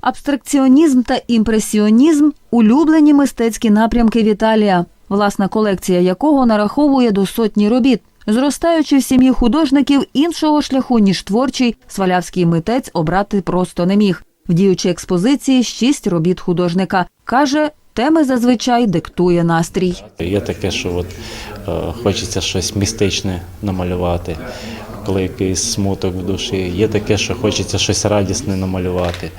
Абстракціонізм та імпресіонізм улюблені мистецькі напрямки Віталія, власна колекція якого нараховує до сотні робіт. Зростаючи в сім'ї художників, іншого шляху ніж творчий, свалявський митець обрати просто не міг. В діючій експозиції шість робіт художника каже, теми зазвичай диктує настрій. Є таке, що от, е, хочеться щось містичне намалювати, коли якийсь смуток в душі. Є таке, що хочеться щось радісне намалювати.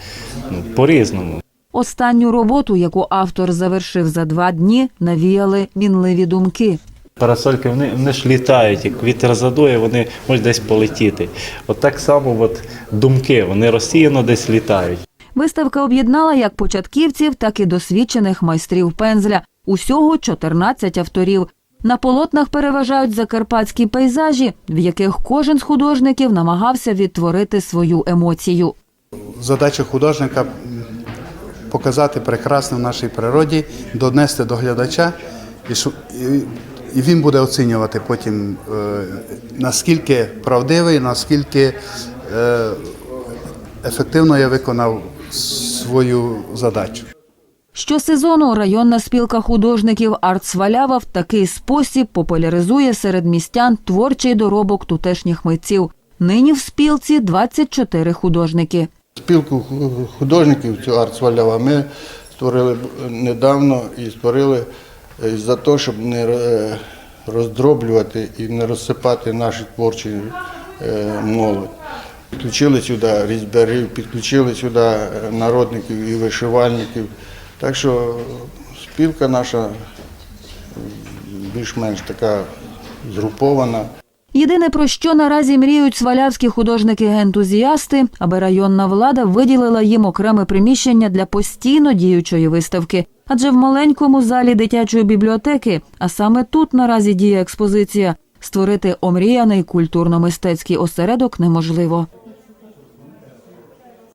Ну, по-різному. Останню роботу, яку автор завершив за два дні, навіяли мінливі думки. Парасольки вони, вони ж літають, як вітер задує, вони можуть десь полетіти. От так само от думки, вони розсіяно десь літають. Виставка об'єднала як початківців, так і досвідчених майстрів пензля. Усього 14 авторів. На полотнах переважають закарпатські пейзажі, в яких кожен з художників намагався відтворити свою емоцію. Задача художника показати прекрасне в нашій природі, донести до глядача, і, він буде оцінювати потім, е, наскільки правдивий, наскільки е, ефективно я виконав свою задачу. Щосезону районна спілка художників «Артсвалява» в такий спосіб популяризує серед містян творчий доробок тутешніх митців. Нині в спілці 24 художники. Спілку художників цю артсвалява ми створили недавно і створили е, за те, щоб не е, роздроблювати і не розсипати наші творчі е, молодь. Підключили сюди різьбярів, підключили сюди е, народників і вишивальників. Так що спілка наша більш-менш така згрупована. Єдине про що наразі мріють свалявські художники-ентузіасти, аби районна влада виділила їм окреме приміщення для постійно діючої виставки. Адже в маленькому залі дитячої бібліотеки, а саме тут наразі діє експозиція, створити омріяний культурно-мистецький осередок неможливо.